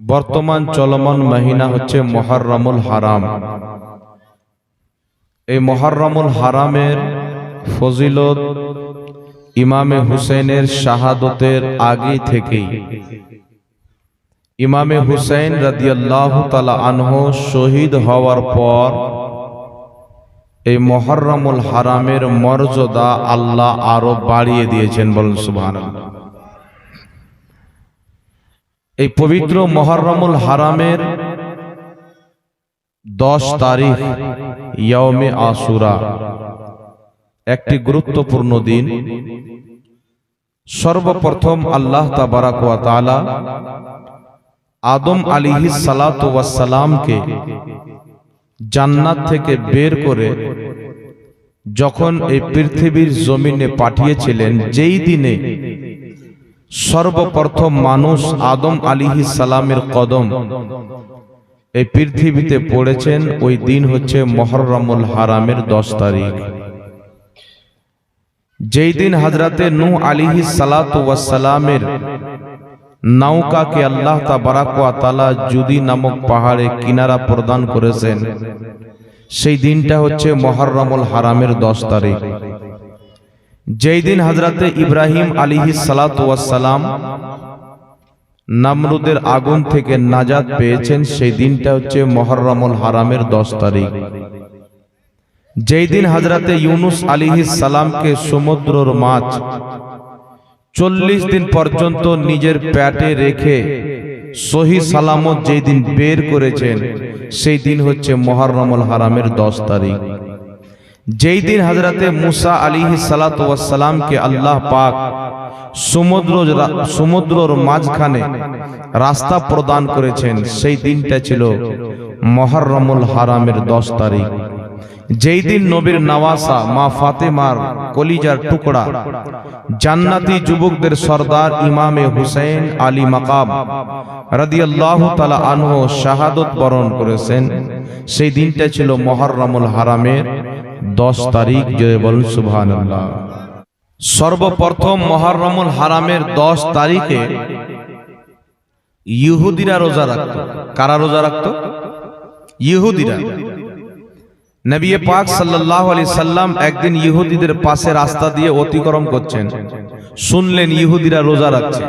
বর্তমান চলমান মহিনা হচ্ছে মহররমুল হারাম। এই মহররমুল হারামের ফজিলত ইমামে হুসেনের শাহাদতের আগে থেকেই। ইমামে হুসেন রাদিয়াল্লাহ আনহ শহীদ হওয়ার পর এই মহররমুল হারামের মর্যাদা আল্লাহ আরও বাড়িয়ে দিয়েছেন বলেন সুবহানাল্লাহ। এই পবিত্র মহররমুল হারামের দশ তারিখ ইয়মে আসুরা একটি গুরুত্বপূর্ণ দিন। সর্বপ্রথম আল্লাহ তাবারাক ওয়া তাআলা আদম আলিহি সালাতামকে জান্নাত থেকে বের করে যখন এই পৃথিবীর জমিনে পাঠিয়েছিলেন যেই দিনে সর্বপ্রথম মানুষ আদম আলিহি সালামের কদম। এই পৃথিবীতে পড়েছেন, ওই দিন হচ্ছে মহররমুল হারামের দশ তারিখ। যেই দিন হাজরাতে নূ আলিহি সালাতামের নৌকাকে আল্লাহ তালা জুদি নামক পাহাড়ে কিনারা প্রদান করেছেন, সেই দিনটা হচ্ছে মহররমুল হারামের দশ তারিখ। যেই দিন হাজরাতে ইব্রাহিম আলিহি সালাতাম নামরুদের আগুন থেকে নাজাদ পেয়েছেন সেই দিনটা হচ্ছে মহররমুল হারামের দশ তারিখ। যেই দিন হাজরাতে ইউনুস আলিহি সালামকে সমুদ্রর মাছ চল্লিশ দিন পর্যন্ত নিজের প্যাটে রেখে সহি সালামত যেই দিন বের করেছেন সেই দিন হচ্ছে মহররমুল হারামের দশ তারিখ। যেই দিন হাজরাতে মুসা আলিহি সালাতামকে আল্লাহ পাক সমুদ্র সমুদ্রর মাঝখানে রাস্তা প্রদান করেছেন। সেই দিনটা ছিল মহররমুল হারামের দশ তারিখ। যেই দিন নবীর নওয়াসা মা ফাতেমার কলিজার টুকরা জান্নাতি যুবকদের সর্দার ইমামে হুসেন আলী মাকাম রাদিয়াল্লাহু তাআলা আনহু শাহাদত বরণ করেছেন। সেই দিনটা ছিল মহররমুল হারামের। দশ তারিখ জয় বলুন, সুবহানাল্লাহ। সর্বপ্রথম মহররমুল হারামের দশ তারিখে ইহুদিরা রোজা রাখত। কারা রোজা রাখত? ইহুদিরা। নবী পাক সাল্লাহ আলি সাল্লাম একদিন ইহুদিদের পাশে রাস্তা দিয়ে অতিক্রম করছেন। শুনলেন ইহুদিরা রোজা রাখছে।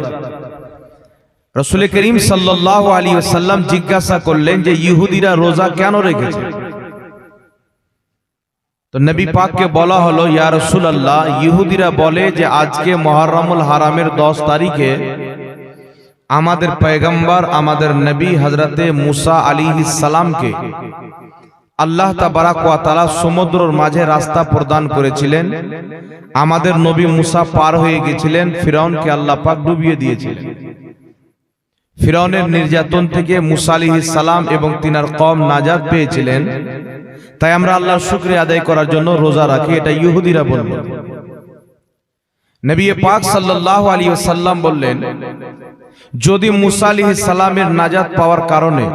রসুল করিম সাল্লাহ আলী সাল্লাম জিজ্ঞাসা করলেন যে ইহুদিরা রোজা কেন রেখেছে? তো নবী পাককে বলা হলো ইয়া রসুল আল্লাহ ইহুদিরা বলে যে আজকে মহরমুল হারামের দশ তারিখে আমাদের পয়গম্বর আমাদের নবী হজরতে মুসা আলী সালামকে আল্লাহ তালা সমুদ্রর মাঝে রাস্তা প্রদান করেছিলেন। আমাদের নবী মুসা পার হয়ে গেছিলেন ফিরাউনকে আল্লাহ পাক ডুবিয়ে দিয়েছিলেন। ফিরাউনের নির্যাতন থেকে মুসা আলী সালাম এবং তিনার কম নাজাদ পেয়েছিলেন। তাই আমরা আল্লাহর শুক্রিয়া আদায় করার জন্য রোজা রাখি, এটা ইহুদিরা বলল। নবী পাক সাল্লাহ আলী সাল্লাম বললেন, যদি মুসা আলী সালামের নাজাদ পাওয়ার কারণে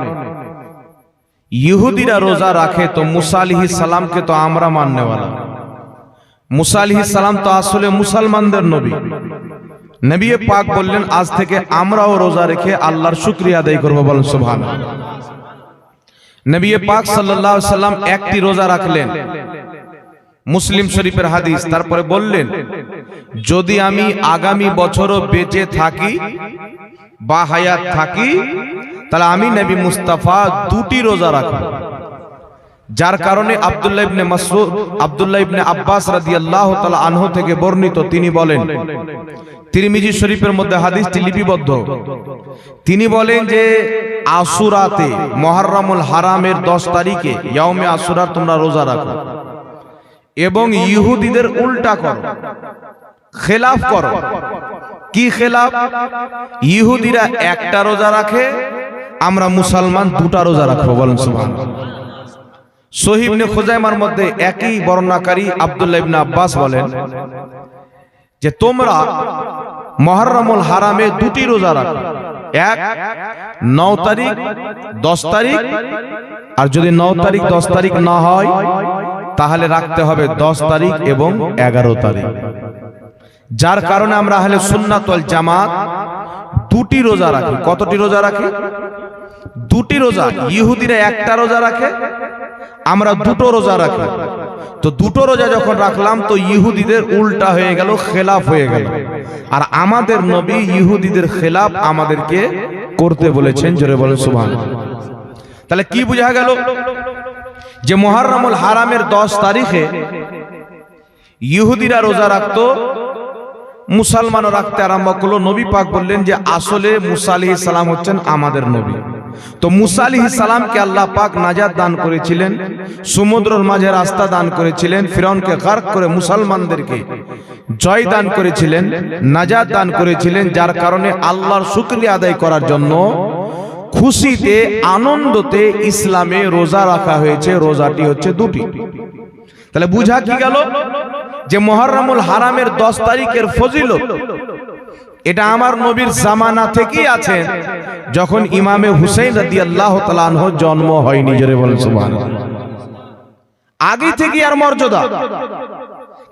ইহুদিরা রোজা রাখে, তো মুসা আলিহি সালামকে তো আমরা মাননেওয়ালা। মুসা আলিহি সালাম তো আসলে মুসলমানদের নবী। নবী পাক বললেন আজ থেকে আমরাও রোজা রেখে আল্লাহর শুক্রিয়া আদায় করব বলেন সুবহান নবী পাক সাল্লাল্লাহু সাল্লাম একটি রোজা রাখলেন। মুসলিম শরীফের হাদিস তারপরে বললেন যদি আমি আগামী বছরও বেঁচে থাকি বা হায়াত থাকি তাহলে আমি নবী মুস্তাফা দুটি রোজা রাখব। যার কারণে আব্দুল্লাহ ইবনে মাসউদ, আব্দুল্লাহ ইবনে আব্বাস রাদিয়াল্লাহু তাআলা আনহু থেকে বর্ণিত, তিনি বলেন, তিরমিজি শরীফের মধ্যে হাদিসটি লিপিবদ্ধ। তিনি বলেন যে, আসুরাতে মুহররমুল হারামের 10 তারিখে ইয়াউমে আসুরার তোমরা রোজা রাখো এবং ইহুদিদের উল্টা করো, খেলাফ করো। কি খেলাফ? ইহুদিরা একটা রোজা রাখে, আমরা মুসলমান দুটা রোজা রাখব, বলেন সুবহান সহিবনে খুজাইমার মধ্যে একই বর্ণনাকারী আব্দুল্লাহ ইবনে আব্বাস বলেন যে তোমরা মহররমুল হারামে দুটি রোজা রাখো। এক নয় তারিখ দশ তারিখ আর যদি নয় তারিখ দশ তারিখ না হয় তাহলে রাখতে হবে দশ তারিখ এবং এগারো তারিখ। যার কারণে আমরা হলে সুন্নাতল জামাত দুটি রোজা রাখে। কতটি রোজা রাখে? দুটি রোজা। ইহুদিরা একটা রোজা রাখে আমরা দুটো রোজা রাখি। তো দুটো রোজা যখন রাখলাম, তো ইহুদিদের উল্টা হয়ে গেল, খেলাফ হয়ে গেল। আর আমাদের নবী ইহুদিদের খেলাফ আমাদেরকে করতে বলেছেন, জোরে বলে সুবহান তাহলে কি বোঝা গেল? যে মহারমুল হারামের দশ তারিখে ইহুদিরা রোজা রাখতো মুসলমানও রাখতে আরম্ভ করল। নবী পাক বললেন যে, আসলে মুসা আলিহি সালাম হচ্ছেন আমাদের নবী। তো মুসা আলিহি সালামকে আল্লাহ পাক নাজাদ দান করেছিলেন, সমুদ্রর মাঝে রাস্তা দান করেছিলেন ফিরনকে গার্ক করে মুসলমানদেরকে জয় দান করেছিলেন নাজাদ দান করেছিলেন, যার কারণে আল্লাহর শুক্রিয়া আদায় করার জন্য খুশিতে, আনন্দতে ইসলামে রোজা রাখা হয়েছে। রোজাটি হচ্ছে দুটি। তাহলে বুঝা কি গেল? যে মহরমুল হারামের দশ তারিখের ফজিলত, এটা আমার নবীর জামানা থেকেই আছে, যখন ইমামে হুসেন রাদি আল্লাহ তালাহ জন্ম হয়নি, জোরে বলেন আগে থেকে আর মর্যাদা।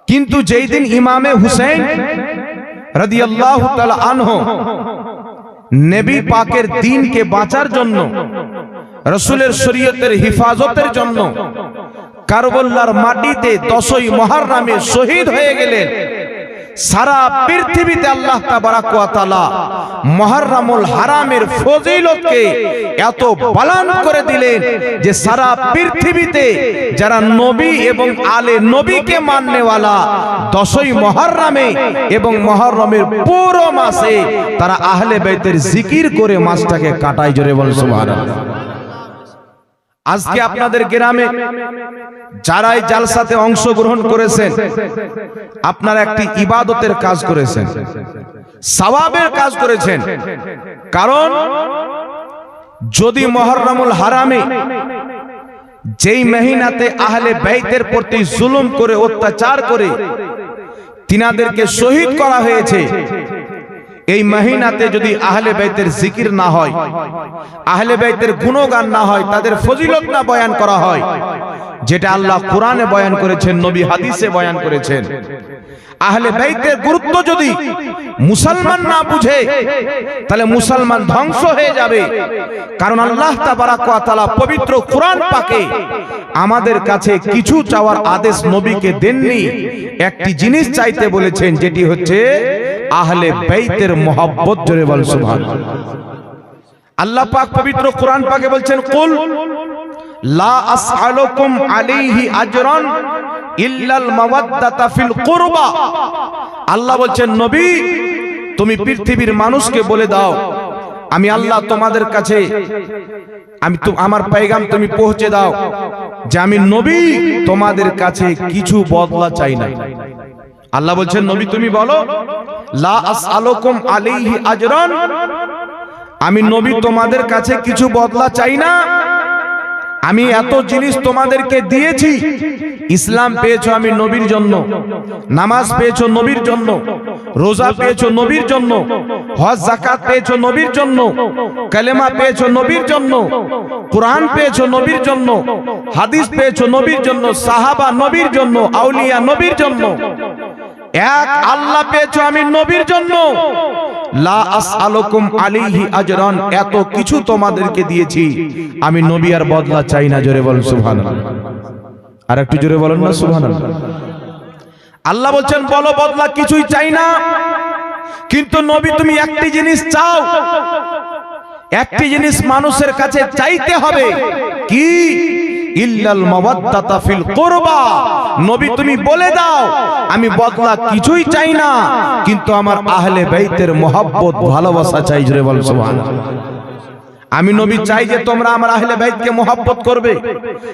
কিন্তু যেই দিন ইমামে হুসেন রাদি আল্লাহ আনহ নবী পাকের দিনকে বাঁচার জন্য, রসুলের শরীয়তের হিফাজতের জন্য কারবল্লার মাটিতে দশই মহারামে শহীদ হয়ে গেলেন। সারা পৃথিবীতে আল্লাহ তাআলা মহারামুল হারামের ফজিলতকে এত বালান করে দিলেন যে সারা পৃথিবীতে যারা নবী এবং আলে নবীকে মাননেওয়ালা দশই মহারামে এবং মহারমের পুরো মাসে তারা আহলে বাইতের জিকির করে মাসটাকে কাটায়, জোরে বল সুবহানাল্লাহ। আজকে আপনাদের গ্রামে যারাই জালসাতে অংশগ্রহণ করেছেন আপনারা একটি ইবাদতের কাজ করেছেন সওয়াবের কাজ করেছেন। কারণ যদি মহররমুল হারামে যেই মেহিনাতে আহলে বাইতের প্রতি জুলুম করে অত্যাচার করে তিনাদেরকে শহীদ করা হয়েছে এই মাহিনাতে যদি আহলে বাইতের জিকির না হয়, আহলে বাইতের গুণগান না হয়, তাদের ফজিলত না বয়ান করা হয়, যেটা আল্লাহ কোরআনে বয়ান করেছেন, নবী হাদিসে বয়ান করেছেন। আহলে বাইতের গুরুত্ব যদি মুসলমান না বুঝে, তাহলে মুসলমান ধ্বংস হয়ে যাবে। কারণ আল্লাহ তাআলা পবিত্র কোরআন পাকে আমাদের কাছে কিছু চাওয়ার আদেশ নবীকে দেননি। একটি জিনিস চাইতে বলেছেন, যেটি হচ্ছে আহলে বাইতের মোহাব্বত জোরে বল সুবহানাল্লাহ। আল্লাহ পাক পবিত্র কোরআন পাকে বলছেন কুল লা আসআলুকুম আলাইহি আজরান ইল্লাল মাওয়াদ্দাতা ফিল কুরবা। আল্লাহ বলছেন নবী তুমি পৃথিবীর মানুষকে বলে দাও আমি আল্লাহ তোমাদের কাছে আমি তো আমার পেগাম তুমি পৌঁছে দাও যে আমি নবী তোমাদের কাছে কিছু বদলা চাই না আল্লাহ বলছেন, নবী, তুমি বলো, লা আমি নবী তোমাদের কাছে কিছু বদলা চাই না, আমি এত জিনিস তোমাদেরকে দিয়েছি, ইসলাম পেয়েছ আমি নবীর জন্য, নামাজ পেয়েছ নবীর জন্য, রোজা পেয়েছ নবীর জন্য, হজ জাকাত পেয়েছ নবীর জন্য, কালেমা পেয়েছ নবীর জন্য, কোরআন পেয়েছ নবীর জন্য, হাদিস পেয়েছ নবীর জন্য, সাহাবা নবীর জন্য, আউলিয়া নবীর জন্য এক আল্লাহ পেয়েছ আমি নবীর জন্য। লা আসআলুকুম আলাইহি আজরান, এত কিছু তোমাদেরকে দিয়েছি। আমি নবী আর বদলা চাই না, জোরে বলুন, সুবহানাল্লাহ। আর একটু জোরে বলুন না, সুবহানাল্লাহ। আল্লাহ বলছেন, বলো, বদলা কিছুই চাই না। কিন্তু নবী, তুমি একটি জিনিস চাও। একটি জিনিস মানুষের কাছে চাইতে হবে। কি? ইল্লাল মাওয়াদ্দাতা ফিল কুরবা। নবী, তুমি বলে দাও, আমি বদলা কিছুই চাই না, কিন্তু আমার আহলে বাইতের মহব্বত, ভালোবাসা চাই, জোরে বল সুবহানাল্লাহ। আমি নবী চাই যে তোমরা আমার আহলে বাইতকে মোহাব্বত করবে।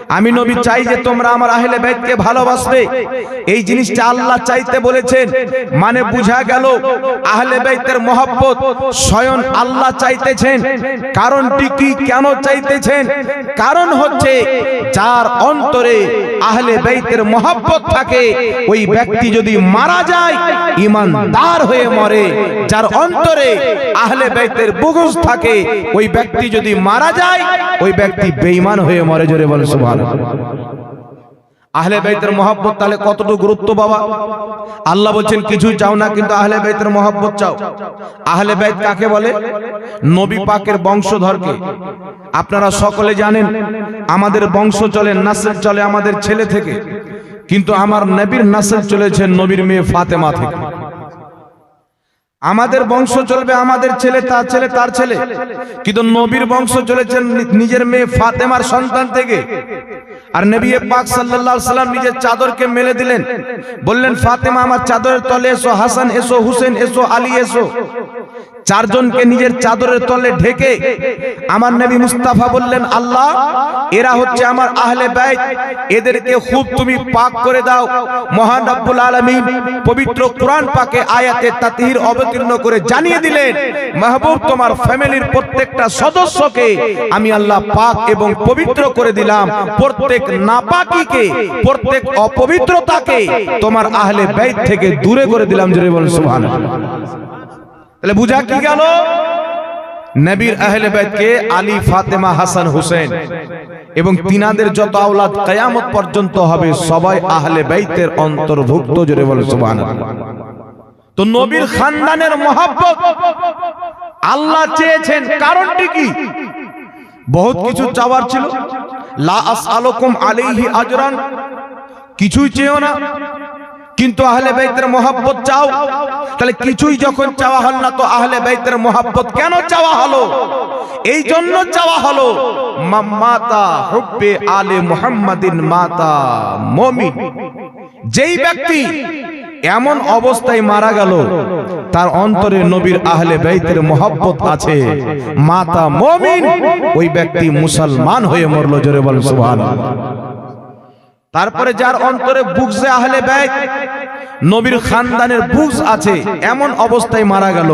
আমি নবী চাই যে তোমরা আমার আহলে বাইতকে ভালোবাসবে। এই জিনিসটা আল্লাহ চাইতে বলেছেন। মানে বুঝা গেল, আহলে বাইতের মোহাব্বত স্বয়ং আল্লাহ চাইতেছেন। কারণটি কি কেন চাইতেছেন? কারণ হচ্ছে, যার অন্তরে আহলে বাইতের মোহাব্বত থাকে, ওই ব্যক্তি যদি মারা যায় ইমানদার হয়ে মরে, যার অন্তরে আহলে বাইতের বুগুজ থাকে, ওই ব্যক্তি যদি মারা যায়, ওই ব্যক্তি বেঈমান হয়ে মরে, জোরে বলে সুবহানাল্লাহ। আহলে বাইতের মহব্বত তাহলে কতটুকু গুরুত্ব বাবা? আল্লাহ বলছেন কিছুই চাও না, কিন্তু আহলে বাইতের মহব্বত চাও। আহলে বাইত কাকে বলে? নবী পাকের বংশধরকে। আপনারা সকলে জানেন, আমাদের বংশ চলে নাসল চলে আমাদের ছেলে থেকে। কিন্তু আমার নবীর নাসল চলেছে নবীর মেয়ে ফাতেমা থেকে। আমাদের বংশ চলবে আমাদের ছেলে, তার ছেলে তার ছেলে। কিন্তু নবীর বংশ চলেছেন নিজের মেয়ে ফাতেমার সন্তান থেকে। আর নবী পাক সাল্লাল্লাহু আলাইহি সাল্লাম নিজের চাদরকে মেলে দিলেন। বললেন, ফাতেমা, আমার চাদরের তলে এসো, হাসান, এসো, হুসেন, এসো, আলী, এসো। চারজনকে নিজের চাদরের তলে ঢেকে আমার নবী মুস্তাফা বললেন আল্লাহ এরা হচ্ছে আমার আহলে বাইত। এদেরকে খুব তুমি পাক করে দাও। মহান রব্বুল আলামিন পবিত্র কোরআন পাকে আয়াতে তাতিহির অবতীর্ণ করে জানিয়ে দিলেন মাহবুব তোমার ফ্যামিলির প্রত্যেকটা সদস্যকে আমি আল্লাহ পাক এবং পবিত্র করে দিলাম। প্রত্যেক নাপাকিকে প্রত্যেক অপবিত্রতাকে তোমার আহলে বাইত থেকে দূরে করে দিলাম জোরে বলেন সুবহানাল্লাহ। তাহলে বুঝা কি গেল? নবীর আহলে বাইতকে আলী, ফাতেমা, হাসান, হুসেন এবং তিনাদের যত আওলাদ কিয়ামত পর্যন্ত হবে, সবাই আহলে বাইতের অন্তর্ভুক্ত, জোরে বলে সুবহানাল্লাহ। তো নবীর খানদানের মহব্বত আল্লাহ চেয়েছেন, কারণটি কি? বহুত কিছু চাওয়ার ছিল। লা আসআলুকুম আলাইহি আজরান, কিছুই চেয়েও না। কিন্তু আহলে বাইতের মহব্বত চাও? তাহলে কিছুই যখন চাওয়া হল না, তো আহলে বাইতের মহব্বত কেন চাওয়া হলো? এই জন্য চাওয়া হলো মাতা হুব্বে আলে মুহাম্মাদিন মাতা মুমিন। যেই ব্যক্তি এমন অবস্থায় মারা গেল, তার অন্তরে নবীর আহলে বাইতের মহব্বত আছে। মাতা মমিন, ওই ব্যক্তি মুসলমান হয়ে মরল, জোরে বল সুবহানাল্লাহ। তারপরে যার অন্তরে বুকজে আহলে ব্যয় নবীর খানদানের বুকস আছে, এমন অবস্থায় মারা গেল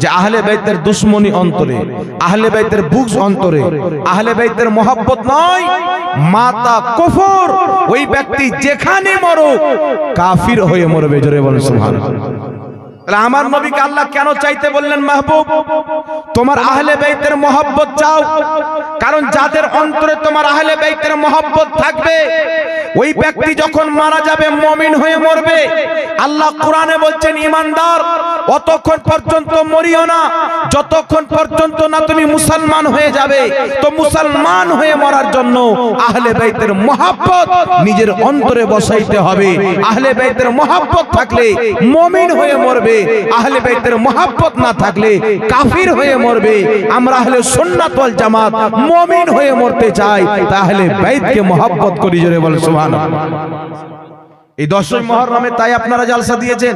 যে আহলে বাইতের দুশ্মনী অন্তরে, আহলে বাইতের বুকস অন্তরে, আহলে বাইতের মহব্বত নয়, মাতা কুফর, ওই ব্যক্তি যেখানে মরুক, কাফির হয়ে মরবে, জোরে বলেন সুবহানাল্লাহ। তাহলে আমার নবীকে আল্লাহ কেন চাইতে বললেন মাহবুব? তোমার আহলে বাইতের মহব্বত চাও। কারণ যাদের অন্তরে তোমার আহলে বাইতের মহব্বত থাকবে, ওই ব্যক্তি যখন মারা যাবে, মমিন হয়ে মরবে। আল্লাহ কোরআনে বলছেন, ইমানদার, অতক্ষণ পর্যন্ত মরিও না। যতক্ষণ পর্যন্ত না তুমি মুসলমান হয়ে যাবে, তো মুসলমান হয়ে মরার জন্য আহলে বাইতের মহাব্বত নিজের অন্তরে বসাইতে হবে। আহলে বাইতের মহাব্বত থাকলে মমিন হয়ে মরবে। আহলে বাইতের মহাব্বত না থাকলে কাফির হয়ে মরবে। আমরা আহলে সুন্নাত ওয়াল জামাত মমিন হয়ে মরতে চাই। তাহলে বাইতকে মহাব্বত করি, জোরে বল সুবহানাল্লাহ। এই দশই মহরমে তাই আপনারা জালসা দিয়েছেন।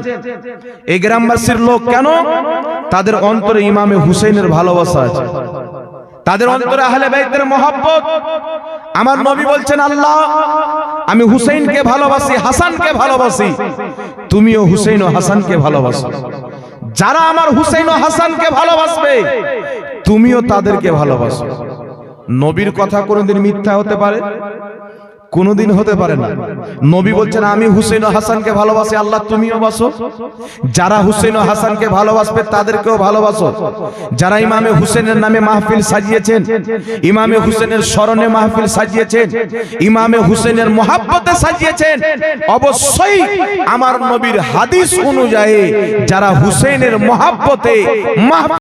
এই গ্রামবাসীর লোক কেন? তাদের অন্তরে ইমামে হুসেনের ভালোবাসা আছে। তাদের অন্তরে আহলে বাইতের মহব্বত। আমার নবী বলছেন, আল্লাহ, আমি হুসেইনকে ভালোবাসি, হাসানকে ভালোবাসি। তুমিও হুসেন ও হাসানকে ভালোবাসো। যারা আমার হুসেন ও হাসানকে ভালোবাসবে, তুমিও তাদেরকে ভালোবাসো। নবীর কথা কোনোদিন মিথ্যা হতে পারে? কোনোদিন হতে পারে না। নবী বলছেন, আমি হুসেন ও হাসানকে ভালোবাসি, আল্লাহ তুমিও বাসো। যারা হুসেন ও হাসানকে ভালোবাসবে, তাদেরকেও ভালোবাসো। যারা ইমামে হুসেনের নামে মাহফিল সাজিয়েছেন, ইমামে হুসেনের স্মরণে মাহফিল সাজিয়েছেন, ইমামে হুসেনের মহাব্বতে সাজিয়েছেন, অবশ্যই আমার নবীর হাদিস অনুযায়ী যারা হুসেনের মহাব্বতে মাহফিল